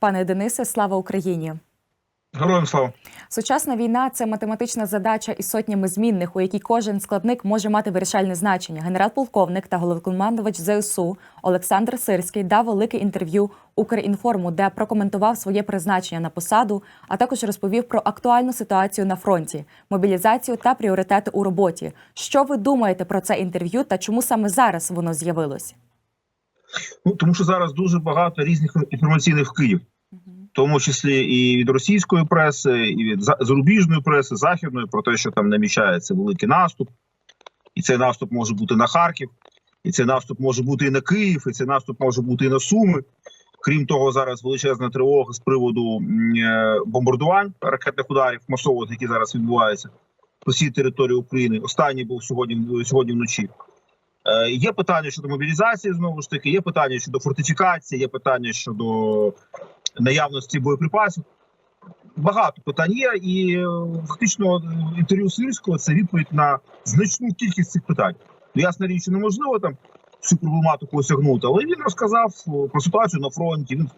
Пане Денисе, слава Україні! Героям слава. Сучасна війна це математична задача із сотнями змінних, у якій кожен складник може мати вирішальне значення. Генерал-полковник та головнокомандувач ЗСУ Олександр Сирський дав велике інтерв'ю Укрінформу, де прокоментував своє призначення на посаду, а також розповів про актуальну ситуацію на фронті, мобілізацію та пріоритети у роботі. Що ви думаєте про це інтерв'ю та чому саме зараз воно з'явилось? Ну тому що зараз дуже багато різних інформаційних вкидів, в тому числі і від російської преси, і від зарубіжної преси, західної, про те, що там намічається великий наступ, і цей наступ може бути на Харків, і цей наступ може бути і на Київ, і цей наступ може бути і на Суми. Крім того, зараз величезна тривога з приводу е, бомбардувань ракетних ударів масових, які зараз відбуваються по всій території України. Останній був сьогодні сьогодні вночі. Е, Є питання щодо мобілізації, знову ж таки, є питання щодо фортифікації, є питання щодо наявності боєприпасів. Багато питань є, і е, фактично інтерв'ю Сирського це відповідь на значну кількість цих питань. Ну, ясна річ, неможливо там всю проблематику осягнути, але він розказав е, про ситуацію на фронті. Він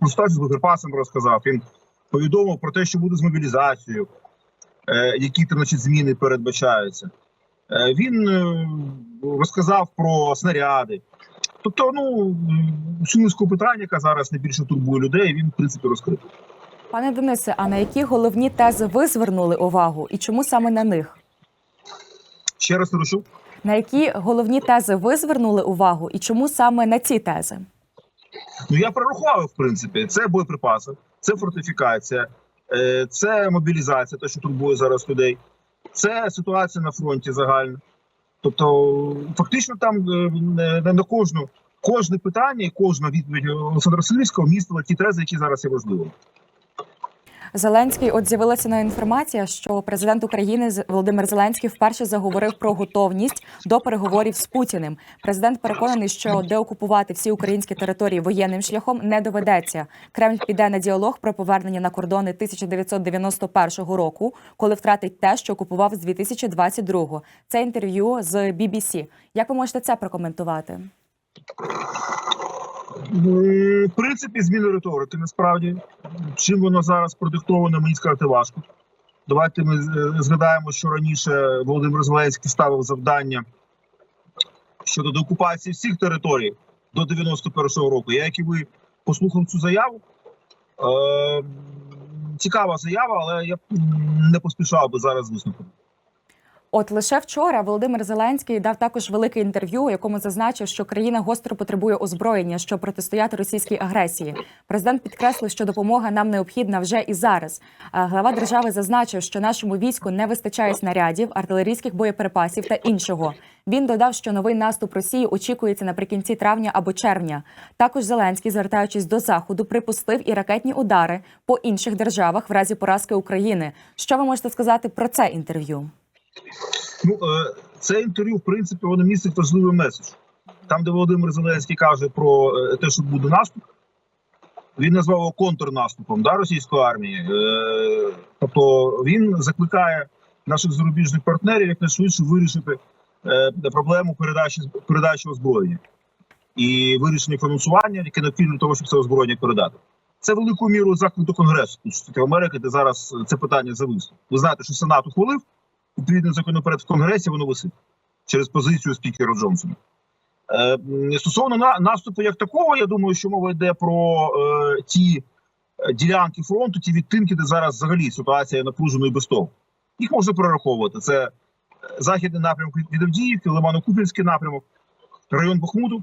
про ситуацію з боєприпасами розказав. Він повідомив про те, що буде з мобілізацією, які там значить, зміни передбачаються. Він розказав про снаряди. Тобто, ну всю низку питань, яка зараз найбільше турбує людей, він в принципі розкрив. Пане Денисе, а на які головні тези ви звернули увагу і чому саме на них? Ще раз прошу. На які головні тези ви звернули увагу і чому саме на ці тези? Ну я прорахував, в принципі, це боєприпаси, це фортифікація, е, це мобілізація, те, що турбує зараз людей, це ситуація на фронті загальна. Тобто, фактично, там е, на- кожну кожне питання кожна відповідь Олександра Сильського містила ті тези, які зараз є важливими. Зеленський, от з'явилася на інформація, що президент України Володимир Зеленський вперше заговорив про готовність до переговорів з Путіним. Президент переконаний, що деокупувати всі українські території воєнним шляхом не доведеться. Кремль піде на діалог про повернення на кордони 1991 року, коли втратить те, що окупував з 2022. Це інтерв'ю з BBC. Як ви можете це прокоментувати? В принципі, зміна риторики насправді. Чим воно зараз продиктовано, мені сказати важко. Давайте ми е, згадаємо, що раніше Володимир Зеленський ставив завдання щодо деокупації всіх територій до 91-го року. Я, як і ви, послухав цю заяву. Е, цікава заява, але я не поспішав би зараз з висновком. От лише вчора Володимир Зеленський дав також велике інтерв'ю, у якому зазначив, що країна гостро потребує озброєння, щоб протистояти російській агресії. Президент підкреслив, що допомога нам необхідна вже і зараз. Глава держави зазначив, що нашому війську не вистачає снарядів, артилерійських боєприпасів та іншого. Він додав, що новий наступ Росії очікується наприкінці травня або червня. Також Зеленський, звертаючись до заходу, припустив і ракетні удари по інших державах в разі поразки України. Що ви можете сказати про це інтерв'ю? Ну, е, це інтерв'ю, в принципі, воно містить важливий меседж. Там, де Володимир Зеленський каже про е, те, що буде наступ, він назвав його контрнаступом да, російської армії. Е, Тобто він закликає наших зарубіжних партнерів якнайшвидше вирішити проблему передачі передачі озброєння і вирішення фінансування, яке необхідно для того, щоб це озброєння передати. Це великою мірою заклик до Конгресу Америки, де зараз це питання зависло. Ви знаєте, що Сенат ухвалив відповідний законопроект в Конгресі, воно висить через позицію спікера Джонсона. Е, стосовно на, наступу як такого, я думаю, що мова йде про е, ті е, ділянки фронту, ті відтинки, де зараз взагалі ситуація напружена і без того. Їх можна перераховувати. Це е, західний напрямок від- Авдіївки, Лимано-Купінський напрямок, район Бахмуту,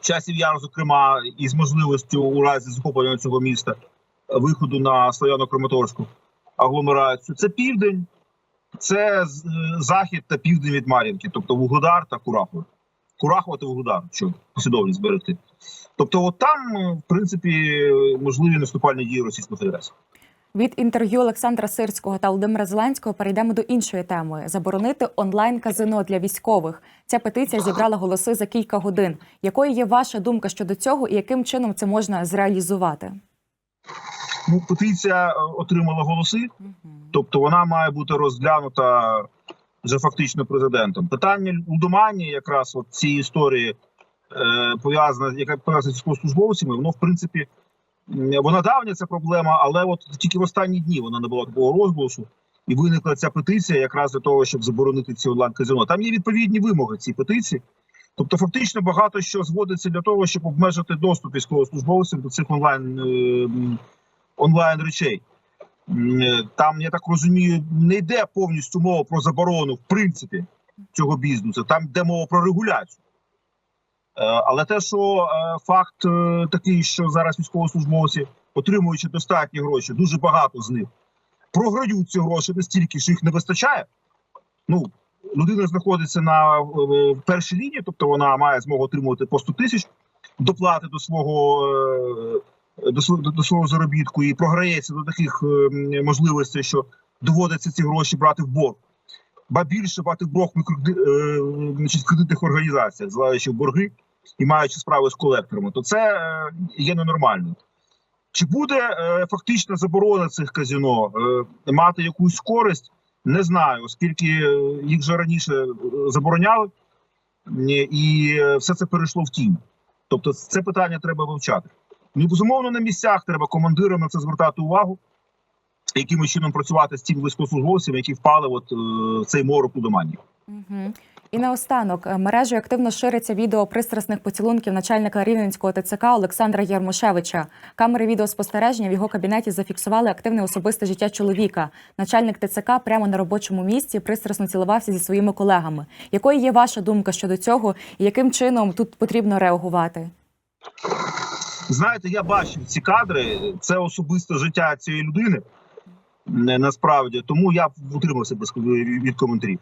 часів Яр, зокрема, із можливістю у разі захоплення цього міста виходу на Слов'яно-Краматорську агломерацію. Це південь, це е, захід та південь від Мар'їнки, тобто Вугледар та Курахове. Курахова та Вугледар, що послідовність зберегти. Тобто, от там, е, в принципі, можливі наступальні дії Російської Федерації. Від інтерв'ю Олександра Сирського та Володимира Зеленського перейдемо до іншої теми: заборонити онлайн казино для військових. Ця петиція зібрала голоси за кілька годин. Якою є ваша думка щодо цього, і яким чином це можна зреалізувати? Ну, петиція е, отримала голоси, тобто вона має бути розглянута вже фактично президентом. Питання лудоманії, якраз от цієї історії е, пов'язане, яка пов'язана з військовослужбовцями, воно в принципі Вона давня ця проблема, але от тільки в останні дні вона набула такого розголосу, і виникла ця петиція якраз для того, щоб заборонити ці онлайн казино. Там є відповідні вимоги цій петиції. Тобто, фактично багато що зводиться для того, щоб обмежити доступ військовослужбовців до цих онлайн, е, онлайн речей. Е, Там, я так розумію, не йде повністю мова про заборону, в принципі, цього бізнесу. Там йде мова про регуляцію. Е, Але те, що е, факт такий, що зараз військовослужбовці, отримуючи достатні гроші, дуже багато з них програють ці гроші настільки, що їх не вистачає. Ну, людина знаходиться на першій лінії, тобто вона має змогу отримувати по 100 тисяч доплати до свого до свого, заробітку і програється до таких е, можливостей, що доводиться ці гроші брати в борг. Ба більше брати в борг в е, кредитних організаціях, зливаючи в борги і маючи справи з колекторами, то це е, є ненормально. Чи буде фактично заборона цих казино е, мати якусь користь? Не знаю, оскільки їх вже раніше забороняли, і все це перейшло в тінь. Тобто, це питання треба вивчати. Ну, безумовно, на місцях треба командирам на це звертати увагу, яким чином працювати з тими військовослужбовцями, які впали от, е, цей морок лудоманії. Угу. І наостанок е, мережею активно шириться відео пристрасних поцілунків начальника Рівненського ТЦК Олександра Єрмошевича. Камери відеоспостереження в його кабінеті зафіксували активне особисте життя чоловіка. Начальник ТЦК прямо на робочому місці пристрасно цілувався зі своїми колегами. Якою є ваша думка щодо цього, і яким чином тут потрібно реагувати? Знаєте, я бачив ці кадри, це особисте життя цієї людини. е, Насправді, тому я утримався без від коментарів.